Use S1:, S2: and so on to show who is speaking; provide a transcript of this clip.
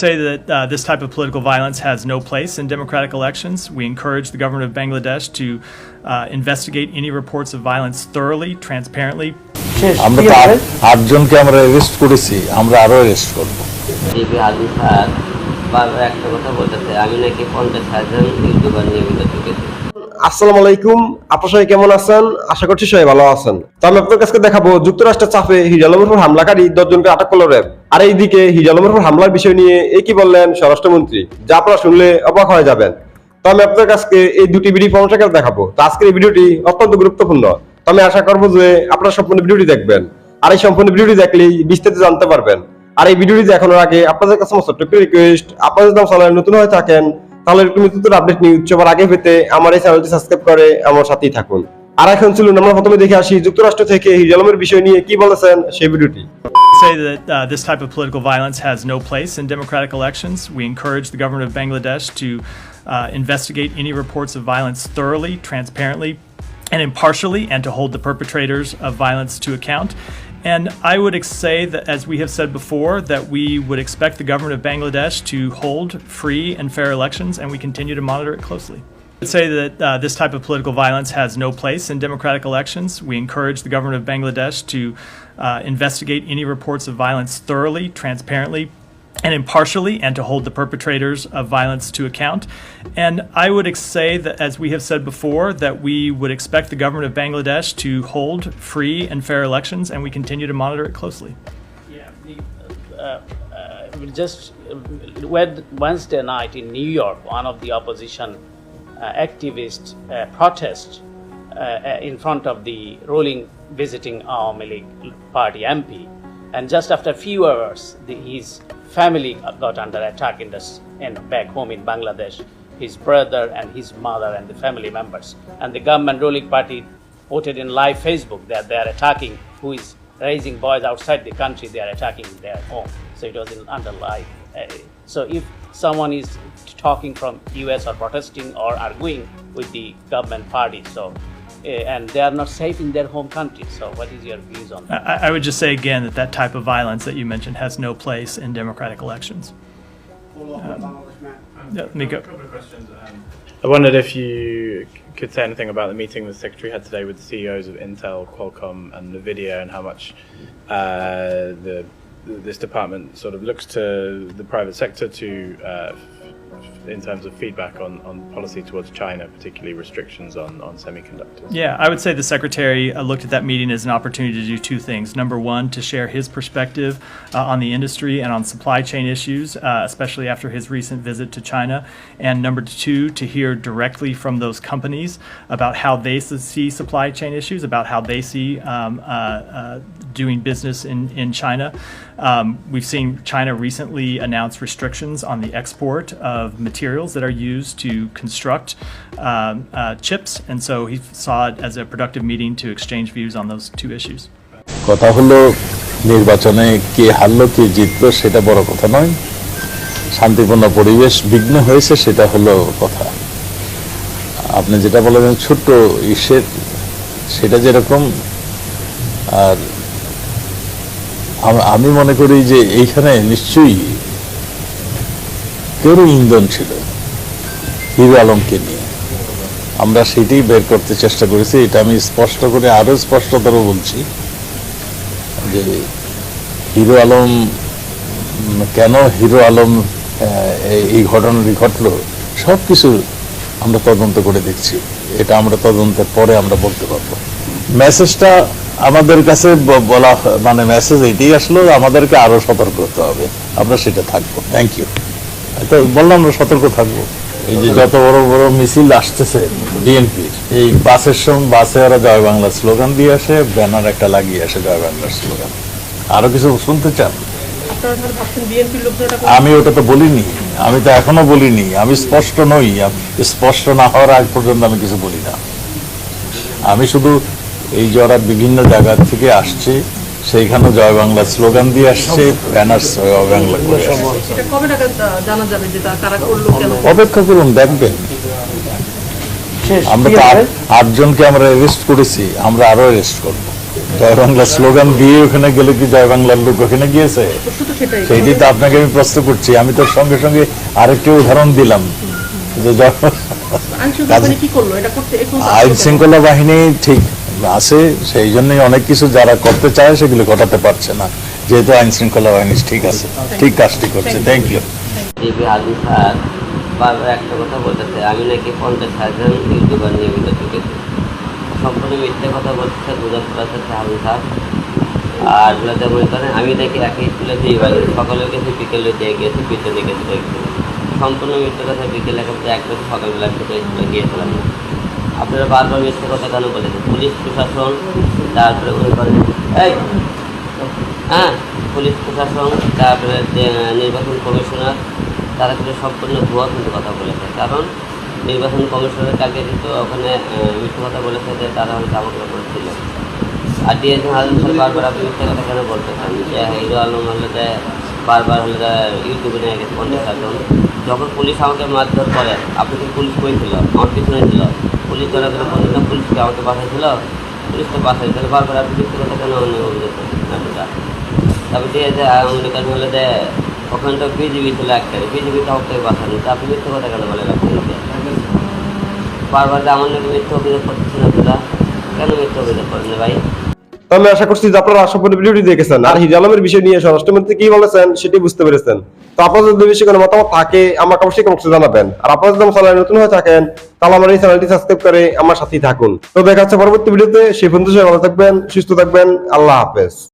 S1: say that uh, this type of political violence has no place in democratic elections. We encourage the government of Bangladesh to uh, investigate any reports of violence thoroughly, transparently,
S2: আমরা
S3: কি
S2: তো
S3: হবে?
S2: আট- আটজনকে আমরা arrest করেছি আমরা আরও arrest করব।
S4: ডিবি আলম স্যার বারবার একটা কথা বলতেছে আমি নাকি পঞ্চাশ হাজার ইউটিউবার নিয়মিত ঢুকেছি
S5: আসসালামু আলাইকুম আপনার সবাই কেমন আছেন? আশা করছি সবাই ভালো আছেন। তো আমি আপনার কাছে দেখাবো যুক্তরাষ্ট্রের চাপে উপর হামলাকারী দশজনকে আটক করল র্যাব। আর এইদিকে হিজালমের উপর হামলার বিষয় নিয়ে এই কি বললেন স্বরাষ্ট্রমন্ত্রী? যা আপনারা শুনলে অবাক হয়ে যাবেন। তো আমি আপনার কাছে এই দুটি ভিডিও পরামর্শকে দেখাবো। তো আজকের এই ভিডিওটি অত্যন্ত গুরুত্বপূর্ণ। তো আমি আশা করব যে আপনারা সম্পূর্ণ ভিডিওটি দেখবেন। আর এই সম্পূর্ণ ভিডিওটি দেখলেই বিস্তারিত জানতে পারবেন। আর এই ভিডিওটি দেখানোর আগে আপনাদের কাছে আমার ছোট্ট রিকোয়েস্ট আপনারা যদি আমার চ্যানেলে নতুন হয়ে থাকেন, তাহলে একটু নতুন আপডেট নিউজ সবার আগে পেতে আমার এই চ্যানেলটি সাবস্ক্রাইব করে আমার সাথেই থাকুন। আর এখন চলুন, আমরা প্রথমে দেখে আসি যুক্তরাষ্ট্র থেকে হিজালমের বিষয় নিয়ে কি বলেছেন সেই ভিডিওটি
S1: say that uh, this type of political violence has no place in democratic elections. We encourage the government of Bangladesh to uh, investigate any reports of violence thoroughly, transparently, and impartially, and to hold the perpetrators of violence to account. And I would say that, as we have said before, that we would expect the government of Bangladesh to hold free and fair elections, and we continue to monitor it closely. I would say that uh, this type of political violence has no place in democratic elections. We encourage the government of Bangladesh to uh, investigate any reports of violence thoroughly, transparently, and impartially, and to hold the perpetrators of violence to account. And I would say that, as we have said before, that we would expect the government of Bangladesh to hold free and fair elections, and we continue to monitor it closely.
S6: Yeah, uh, uh, just Wednesday night in New York, one of the opposition uh, activists uh, protest uh, in front of the ruling visiting Awami League party MP, and just after a few hours, the, his family got under attack in the in, back home in Bangladesh. His brother and his mother and the family members, and the government ruling party posted in live Facebook that they are attacking who is raising boys outside the country, they are attacking their home. So it was in under live. So if someone is talking from US or protesting or arguing with the government party, so uh, and they are not safe in their home country. So what is your views on that?
S1: I, I would just say again that that type of violence that you mentioned has no place in democratic elections. Um, yeah, Miko.
S7: I wondered if you could say anything about the meeting the Secretary had today with the CEOs of Intel, Qualcomm, and Nvidia, and how much uh, the this department sort of looks to the private sector to, uh, in terms of feedback on, on policy towards China, particularly restrictions on, on semiconductors.
S1: Yeah, I would say the secretary uh, looked at that meeting as an opportunity to do two things. Number one, to share his perspective uh, on the industry and on supply chain issues, uh, especially after his recent visit to China. And number two, to hear directly from those companies about how they see supply chain issues, about how they see um, uh, uh, doing business in, in China. Um, we've seen China recently announce restrictions on the export of materials that are used to construct um, uh, chips, and so he saw it as a productive meeting to exchange views on those two issues.
S2: কথা হলো নির্বাচনে কে হারলো কে জিতলো সেটা বড় কথা নয় শান্তিপূর্ণ পরিবেশ বিঘ্ন হয়েছে সেটা হলো কথা আপনি যেটা বলেন ছোট্ট ইসের সেটা যেরকম আর আম- মনে করি যে এইখানে নিশ্চয়ই কেউ ইন্ধন ছিল হিরো আলমকে নিয়ে। আমরা সেটাই বের করতে চেষ্টা করেছি, এটা আমি স্পষ্ট করে আরও স্পষ্টতর বলছি যে হিরো আলম, কেন হিরো আলম এই ঘটনাটি ঘটলো সব কিছু আমরা তদন্ত করে দেখছি। এটা আমরা তদন্তের পরে আমরা বলতে পারব। মেসেজটা আমাদের কাছে বলা মানে মেসেজ এটাই আসলো, আমাদেরকে আরও সতর্ক হতে হবে। আমরা সেটা থাকব। থ্যাংক ইউ তো বললাম আমরা সতর্ক থাকব। এই যে যত বড় বড় মিছিল আসতেছে বিএনপি এই বাসের সঙ্গে বাসে ওরা জয় বাংলা স্লোগান দিয়ে আসে, ব্যানার একটা লাগিয়ে আসে জয় বাংলার স্লোগান। আরও কিছু শুনতে চান? আমি ওটা তো বলিনি। আমি তো এখনও বলিনি। আমি স্পষ্ট নই। স্পষ্ট না হওয়ার আগ পর্যন্ত আমি কিছু বলি না। আমি শুধু এই জরা বিভিন্ন জায়গা থেকে আসছে। সেইখানে জয় বাংলা স্লোগান দিয়ে আসছে ব্যানার জয় বাংলা করে অপেক্ষা করুন দেখবেন। আমরা তো আটজনকে আমরা অ্যারেস্ট করেছি আমরা আরও অ্যারেস্ট করব। জয় বাংলা স্লোগান দিয়ে ওখানে গেলে কি জয় বাংলার লোক ওখানে গিয়েছে? সেইটি তো আপনাকে আমি প্রশ্ন করছি। আমি তো সঙ্গে সঙ্গে আরেকটি উদাহরণ দিলাম। যে জয়-
S3: আইন শৃঙ্খলা বাহিনী
S2: ঠিক আছে সেই জন্যই অনেক কিছু যারা করতে চায় সেগুলো ঘটাতে পারছে না। যেহেতু আইন শৃঙ্খলা বাহিনী ঠিক আছে। ঠিক কাজটি করছে। থ্যাংক ইউ
S4: টিভি আলু স্যার বারবার একটা কথা বলতেছে আমি নাকি পঞ্চাশ হাজার ইউটিউবার নিয়মিত ঢুকেছি সম্পূর্ণ মিথ্যে কথা বলতেছে বোঝাতে পারতেছে আলু স্যার। আর মনে করেন আমি নাকি একই স্কুলে গেছি বিকেলে দিয়ে গেছি পিছনে গেছি দেখছি সম্পূর্ণ মিথ্যে কথা বিকেলে সকালবেলা স্কুলে গিয়েছিলাম। না আপনারা বারবার মিথ্যে কথা কেন বলেছেন পুলিশ প্রশাসন, তারপরে মনে করেন এই হ্যাঁ পুলিশ প্রশাসন, তারপরে নির্বাচন কমিশনার, তারা কিন্তু সম্পূর্ণ ভুয়া কিন্তু কথা বলেছে। কারণ নির্বাচন কমিশনের কালকে কিন্তু ওখানে মিথ্যে কথা বলেছে যে তারা হয়তো আমাকে উপরে ছিল আর ডিএস আলম স্যার বারবার আপনি মিথ্যে কথা কেন বলতেছেন? যে হিরো আলম হলে বারবার হলে ইউটিউবে নিয়ে গেছে পঞ্চাশ যখন পুলিশ আমাকে মারধর করে, আপনি কি পুলিশ কইছিল আমার পিছনে ছিল। পুলিশ ধরা করে পঞ্চাশ পুলিশকে আমাকে পাঠাইছিল। পুলিশ তো পাঠাইছিল বারবার আপনি কথা কেন অভিযোগ করছেন এতটা তারপর দিয়ে যে করেন হলে যে ওখানে তো বিজেপি ছিল একটা বিজেপি কাউকে বাঁচানো তা আপনি মিথ্যে কথা কেন বলে রাখছেন বারবার যে আমার নাকি অভিযোগ করতেছেন আপনারা কেন মিথ্যে অভিযোগ করেন ভাই?
S5: আমি আশা করছি যে আপনারা সম্পূর্ণ ভিডিওটি দেখেছেন। আর হিজ আলমের বিষয় নিয়ে স্বরাষ্ট্রমন্ত্রী কি বলেছেন সেটি বুঝতে পেরেছেন। তো আপনাদের যদি বিষয়ে কোনো মতামত থাকে, আমাকে অবশ্যই কমেন্টে জানাবেন। আর আপনারা যদি চ্যানেলে নতুন হয়ে থাকেন, তাহলে আমার এই চ্যানেলটি সাবস্ক্রাইব করে আমার সাথেই থাকুন। তো দেখা হচ্ছে পরবর্তী ভিডিওতে। সেই বন্ধু ভালো থাকবেন, সুস্থ থাকবেন। আল্লাহ হাফেজ।